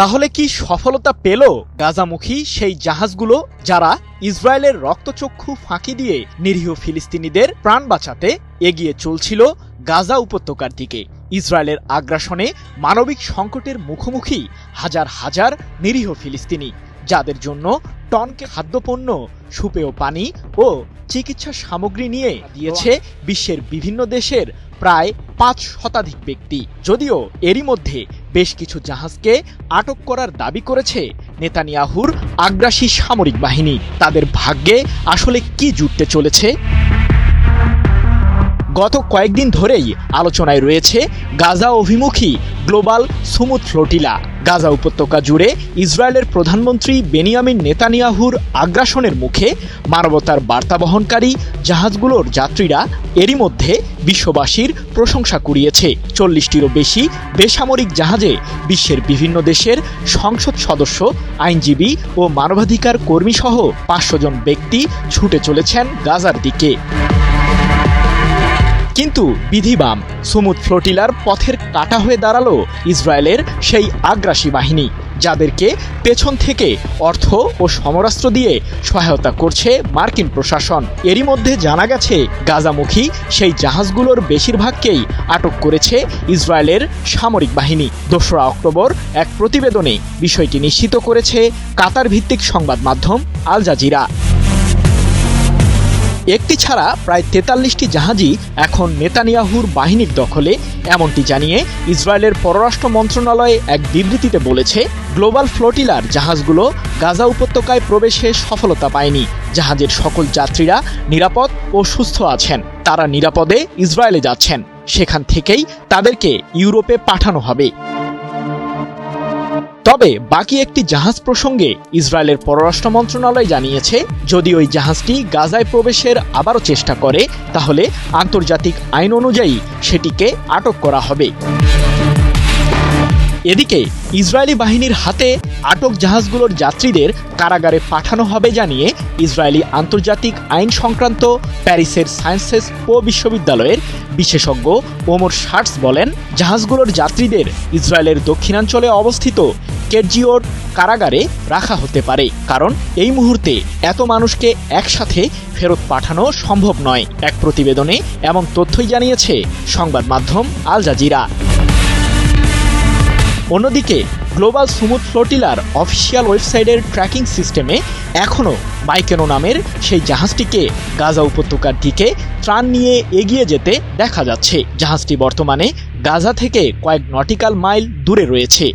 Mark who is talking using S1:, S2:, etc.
S1: তাহলে কি সফলতা পেল গাজামুখী সেই জাহাজগুলো যারা ইসরায়েলের রক্তচক্ষু ফাঁকি দিয়ে নিরীহ ফিলিস্তিনিদের প্রাণ বাঁচাতে এগিয়ে চলছিল গাজা উপত্যকার দিকে ইসরায়েলের আগ্রাসনে মানবিক সংকটের মুখোমুখি হাজার হাজার নিরীহ ফিলিস্তিনি যাদের জন্য টনকে খাদ্যপণ্য সুপেয় পানি ও চিকিৎসা সামগ্রী নিয়ে দিয়েছে বিশ্বের বিভিন্ন দেশের প্রায় পাঁচ শতাধিক ব্যক্তি যদিও এরই মধ্যে বেশ কিছু জাহাজকে আটক করার দাবি করেছে নেতানিয়াহুর আগ্রাসী সামরিক বাহিনী তাদের ভাগ্যে আসলে কি জুটতে চলেছে গত কয়েকদিন ধরেই আলোচনায় রয়েছে গাজা অভিমুখী গ্লোবাল সুমুদ ফ্লোটিলা গাজা উপত্যকা জুড়ে ইসরায়েলের প্রধানমন্ত্রী বেনিয়ামিন নেতানিয়াহুর আগ্রাসনের মুখে মানবতার বার্তা বহনকারী জাহাজগুলোর যাত্রীরা এরই মধ্যে বিশ্ববাসীর প্রশংসা কুড়িয়েছে চল্লিশটিরও বেশি বেসামরিক জাহাজে বিশ্বের বিভিন্ন দেশের সংসদ সদস্য আইনজীবী ও মানবাধিকার কর্মীসহ পাঁচশো জন ব্যক্তি ছুটে চলেছেন গাজার দিকে কিন্তু বিধিবাম সুমুদ ফ্লোটিলার পথের কাটা হয়ে দাঁড়ালো ইসরায়েলের সেই আগ্রাসী বাহিনী যাদেরকে পেছন থেকে অর্থ ও সমরাস্ত্র দিয়ে সহায়তা করছে মার্কিন প্রশাসন এরই মধ্যে জানা গেছে গাজামুখী সেই জাহাজগুলোর বেশিরভাগকেই আটক করেছে ইসরায়েলের সামরিক বাহিনী দোসরা অক্টোবর এক প্রতিবেদনে বিষয়টি নিশ্চিত করেছে কাতার ভিত্তিক সংবাদ মাধ্যম আল জাজিরা একটি ছাড়া প্রায় তেতাল্লিশটি জাহাজই এখন নেতানিয়াহুর বাহিনীর দখলে এমনটি জানিয়ে ইসরায়েলের পররাষ্ট্র মন্ত্রণালয়ে এক বিবৃতিতে বলেছে গ্লোবাল ফ্লোটিলার জাহাজগুলো গাজা উপত্যকায় প্রবেশে সফলতা পায়নি জাহাজের সকল যাত্রীরা নিরাপদ ও সুস্থ আছেন তারা নিরাপদে ইসরায়েলে যাচ্ছেন সেখান থেকেই তাদেরকে ইউরোপে পাঠানো হবে তবে বাকি একটি জাহাজ প্রসঙ্গে ইসরায়েলের পররাষ্ট্র মন্ত্রণালয় জানিয়েছে যদি ওই জাহাজটি গাজায় প্রবেশের আবারও চেষ্টা করে তাহলে আন্তর্জাতিক আইন অনুযায়ী সেটিকে আটক করা হবে এদিকে ইসরায়েলি বাহিনীর হাতে আটক জাহাজগুলোর যাত্রীদের কারাগারে পাঠানো হবে জানিয়ে ইসরায়েলি আন্তর্জাতিক আইন সংক্রান্ত প্যারিসের সায়েন্সেস পো বিশ্ববিদ্যালয়ের বিশেষজ্ঞ ওমর শার্টস বলেন জাহাজগুলোর যাত্রীদের ইসরায়েলের দক্ষিণাঞ্চলে অবস্থিত কেটজিওর কারাগারে রাখা হতে পারে কারণ এই মুহূর্তে এত মানুষকে একসাথে ফেরত পাঠানো সম্ভব নয় এক প্রতিবেদনে এমন তথ্যই জানিয়েছে সংবাদ মাধ্যম আল জাজিরা অন্যদিকে গ্লোবাল সুমুদ ফ্লোটিলার অফিসিয়াল ওয়েবসাইটের ট্র্যাকিং সিস্টেমে এখনও বাইকেনো নামের সেই জাহাজটিকে গাজা উপত্যকার দিকে ত্রাণ নিয়ে এগিয়ে যেতে দেখা যাচ্ছে জাহাজটি বর্তমানে গাজা থেকে কয়েক নটিক্যাল মাইল দূরে রয়েছে